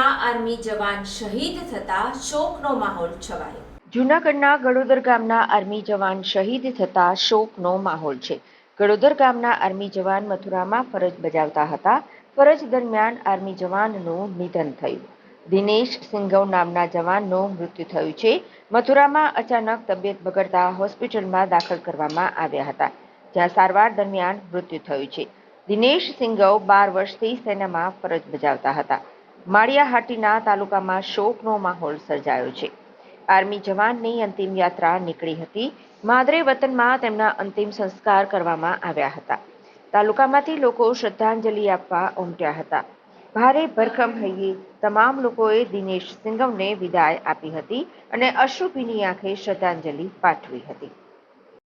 Army જવાન શહીદ થતા શોકનો માહોલ છવાયો. જૂનાગઢના ગડોદર ગામના આર્મી જવાન શહીદ થતા શોકનો માહોલ છે. ગડોદર ગામના આર્મી જવાન મથુરામાં ફરજ બજાવતા હતા. ફરજ દરમિયાન આર્મી જવાનનું નિધન થયું. દિનેશ સિંઘવ નામના જવાનનું મૃત્યુ થયું છે. મથુરામાં અચાનક તબિયત બગડતા હોસ્પિટલમાં દાખલ કરવામાં આવ્યા હતા. જ્યાં સારવાર દરમિયાન મૃત્યુ થયું છે. દિનેશ સિંઘવ બાર વર્ષથી સેનામાં ફરજ બજાવતા હતા. માળિયાહાટીના તાલુકામાં શોકનો માહોલ સર્જાયો છે. આર્મી જવાનની અંતિમ યાત્રા નીકળી હતી. માદરે વતનમાં તેમના અંતિમ સંસ્કાર કરવામાં આવ્યા હતા. તાલુકામાંથી લોકો શ્રદ્ધાંજલિ આપવા ઉમટ્યા હતા. ભારે ભરખમ હૈયે તમામ લોકોએ દિનેશ સિંઘમને વિદાય આપી હતી અને અશ્રુભીની આંખે શ્રદ્ધાંજલિ પાઠવી હતી.